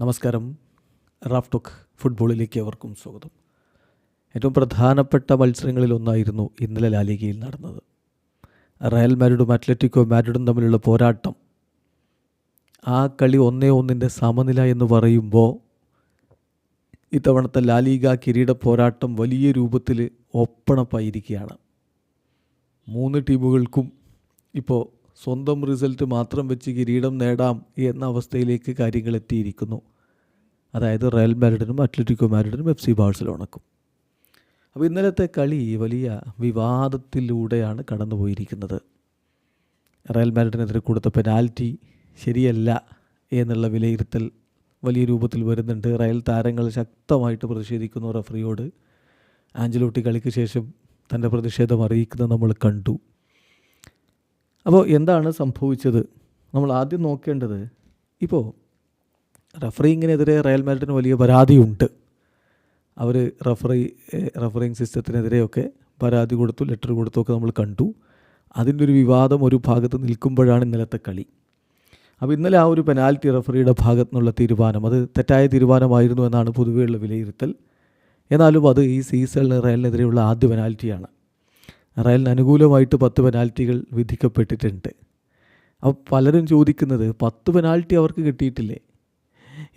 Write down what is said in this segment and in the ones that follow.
നമസ്കാരം. Raf talk ഫുട്ബോളിലേക്ക് അവർക്കും സ്വാഗതം. ഏറ്റവും പ്രധാനപ്പെട്ട മത്സരങ്ങളിലൊന്നായിരുന്നു ഇന്നലെ ലാലികയിൽ നടന്നത്. റയൽ മാരിഡും അത്ലറ്റിക്കോ മാരിഡും തമ്മിലുള്ള പോരാട്ടം. ആ കളി ഒന്നേ ഒന്നിന്റെ സമനില എന്ന് പറയുമ്പോൾ ഇത്തവണത്തെ ലാലിഗ കിരീട പോരാട്ടം വലിയ രൂപത്തിൽ ഒപ്പണപ്പായിരിക്കുകയാണ് മൂന്ന് ടീമുകൾക്കും ഇപ്പോൾ സ്വന്തം റിസൾട്ട് മാത്രം വെച്ച് കിരീടം നേടാം എന്ന അവസ്ഥയിലേക്ക് കാര്യങ്ങൾ എത്തിയിരിക്കുന്നു. അതായത് റയൽ മാരിഡിനും അത്ലറ്റിക്കോ മാരിഡിനും എഫ് സി ബാഴ്സലോണക്കും. അപ്പോൾ ഇന്നലത്തെ കളി വലിയ വിവാദത്തിലൂടെയാണ് കടന്നുപോയിരിക്കുന്നത്. റയൽ മാരിഡിനെതിരെ കൊടുത്ത പെനാൽറ്റി ശരിയല്ല എന്നുള്ള വിലയിരുത്തൽ വലിയ രൂപത്തിൽ വരുന്നുണ്ട്. റയൽ താരങ്ങൾ ശക്തമായിട്ട് പ്രതിഷേധിക്കുന്നു റഫറിയോട്. ആഞ്ചലോട്ടി കളിക്ക് ശേഷം തന്റെ പ്രതിഷേധം അറിയിക്കുന്നത് നമ്മൾ കണ്ടു. അപ്പോൾ എന്താണ് സംഭവിച്ചത്? നമ്മൾ ആദ്യം നോക്കേണ്ടത് ഇപ്പോൾ റഫറിങ്ങിനെതിരെ റയൽ മാഡ്രിഡിന് വലിയ പരാതിയുണ്ട്. അവർ റഫറി റഫറിങ് സിസ്റ്റത്തിനെതിരെയൊക്കെ പരാതി കൊടുത്തു ലെറ്റർ കൊടുത്തു ഒക്കെ നമ്മൾ കണ്ടു. അതിന്റെ ഒരു വിവാദം ഒരു ഭാഗത്ത് നിൽക്കുമ്പോഴാണ് ഇന്നലത്തെ കളി. അപ്പോൾ ഇന്നലെ ആ ഒരു പെനാൽറ്റി റഫറിയുടെ ഭാഗത്തു നിന്നുള്ള തീരുമാനം അത് തെറ്റായ തീരുമാനമായിരുന്നു എന്നാണ് പൊതുവെയുള്ള വിലയിരുത്തൽ. എന്നാലും അത് ഈ സീസണിൽ റയലിനെതിരെയുള്ള ആദ്യ പെനാൽറ്റിയാണ്. റയലിന് അനുകൂലമായിട്ട് പത്ത് പെനാൽറ്റികൾ വിധിക്കപ്പെട്ടിട്ടുണ്ട്. അപ്പോൾ പലരും ചോദിക്കുന്നത് പത്ത് പെനാൽറ്റി അവർക്ക് കിട്ടിയിട്ടില്ലേ?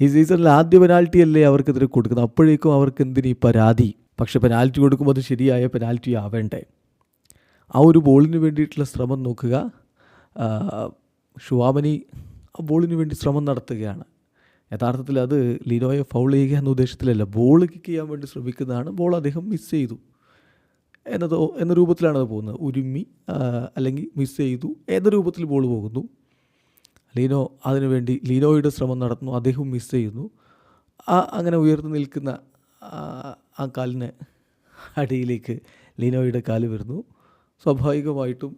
ഈ സീസണിൽ ആദ്യ പെനാൽറ്റി അല്ലേ അവർക്കെതിരെ കൊടുക്കുന്നത്? അപ്പോഴേക്കും അവർക്ക് എന്തിന് ഈ പരാതി? പക്ഷെ പെനാൽറ്റി കൊടുക്കുമ്പോൾ അത് ശരിയായ പെനാൽറ്റി ആവേണ്ടേ? ആ ഒരു ബോളിന് വേണ്ടിയിട്ടുള്ള ശ്രമം നോക്കുക. ഷുവാമനി ആ ബോളിന് വേണ്ടി ശ്രമം നടത്തുകയാണ്. യഥാർത്ഥത്തിൽ അത് ലിനോയെ ഫൗൾ ചെയ്യുക എന്ന ഉദ്ദേശത്തിലല്ല ബോൾ കിക്ക് ചെയ്യാൻ വേണ്ടി ശ്രമിക്കുന്നതാണ്. ബോൾ അദ്ദേഹം മിസ് ചെയ്തു. എന്നതോ എന്ന രൂപത്തിലാണ് അത് പോകുന്നത്. ഉരുമ്മി അല്ലെങ്കിൽ മിസ് ചെയ്തു എന്ന രൂപത്തിൽ ബോൾ പോകുന്നു. ലീനോ അതിനുവേണ്ടി ലീനോയുടെ ശ്രമം നടത്തുന്നു. അദ്ദേഹം മിസ് ചെയ്യുന്നു. ആ അങ്ങനെ ഉയർന്നു നിൽക്കുന്ന ആ, കാലിന് അടിയിലേക്ക് ലീനോയുടെ കാൽ വരുന്നു. സ്വാഭാവികമായിട്ടും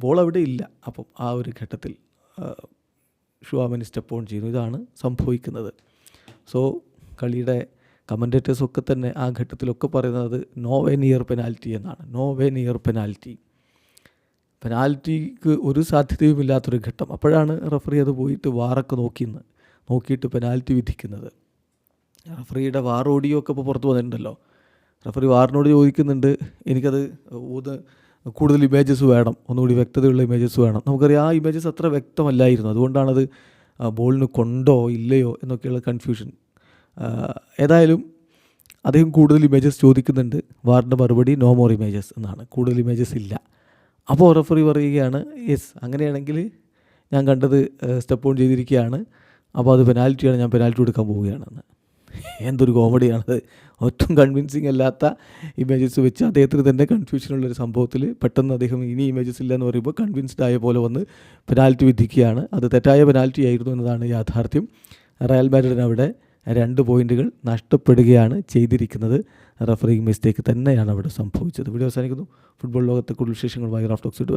ബോൾ അവിടെ ഇല്ല. അപ്പം ആ ഒരു ഘട്ടത്തിൽ ഷുവാമനി സ്റ്റെപ്പ് ഓൺ ചെയ്യുന്നു. ഇതാണ് സംഭവിക്കുന്നത്. സോ കളിയുടെ കമന്റേറ്റേഴ്സ് ഒക്കെ തന്നെ ആ ഘട്ടത്തിലൊക്കെ പറയുന്നത് നോ വേ നിയർ പെനാൽറ്റി എന്നാണ്. നോ വേ നിയർ പെനാൽറ്റി പെനാൽറ്റിക്ക് ഒരു സാധ്യതയുമില്ലാത്തൊരു ഘട്ടം. അപ്പോഴാണ് റഫറി അത് പോയിട്ട് വാറൊക്കെ നോക്കിയെന്ന് നോക്കിയിട്ട് പെനാൽറ്റി വിധിക്കുന്നത്. റഫറിയുടെ വാർ ഓഡിയോ ഒക്കെ ഇപ്പോൾ പുറത്ത് വന്നിട്ടുണ്ടല്ലോ. റഫറി വാറിനോട് ചോദിക്കുന്നുണ്ട് എനിക്കത് ഊത് കൂടുതൽ ഇമേജസ് വേണം. ഒന്നുകൂടി വ്യക്തതയുള്ള ഇമേജസ് വേണം. നമുക്കറിയാം ആ ഇമേജസ് അത്ര വ്യക്തമല്ലായിരുന്നു. അതുകൊണ്ടാണത് ബോളിന് കൊണ്ടോ ഇല്ലയോ എന്നൊക്കെയുള്ള കൺഫ്യൂഷൻ ഏതായാലും അദ്ദേഹം കൂടുതൽ ഇമേജസ് ചോദിക്കുന്നുണ്ട്. വാറിന്റെ മറുപടി നോ മോർ ഇമേജസ് എന്നാണ്. കൂടുതൽ ഇമേജസ് ഇല്ല. അപ്പോൾ റഫറി പറയുകയാണ് യെസ് അങ്ങനെയാണെങ്കിൽ ഞാൻ കണ്ടത് സ്റ്റെപ്പ് ഓൺ ചെയ്തിരിക്കുകയാണ്. അപ്പോൾ അത് പെനാൽറ്റിയാണ് ഞാൻ പെനാൽറ്റി കൊടുക്കാൻ പോവുകയാണെന്ന്. എന്തൊരു കോമഡിയാണത് ഒട്ടും കൺവിൻസിങ് അല്ലാത്ത ഇമേജസ് വെച്ച് അദ്ദേഹത്തിന് തന്നെ കൺഫ്യൂഷനുള്ളൊരു സംഭവത്തിൽ പെട്ടെന്ന് അദ്ദേഹം ഇനി ഇമേജസ് ഇല്ല എന്ന് പറയുമ്പോൾ കൺവിൻസ്ഡ് ആയ പോലെ വന്ന് പെനാൽറ്റി വിധിക്കുകയാണ്. അത് തെറ്റായ പെനാൽറ്റി ആയിരുന്നു എന്നതാണ് യാഥാർത്ഥ്യം. റയൽ മാഡ്രിഡിന് അവിടെ രണ്ട് പോയിന്റുകൾ നഷ്ടപ്പെടുകയാണ് ചെയ്തിരിക്കുന്നത്. റഫറിങ് മിസ്റ്റേക്ക് തന്നെയാണ് അവിടെ സംഭവിച്ചത്. വീഡിയോ അവസാനിക്കുന്നു. ഫുട്ബോൾ ലോകത്തെ കൂടുതൽ വിശേഷങ്ങളുമായി റാഫ്റ്റോക്സ് ഇട്ട്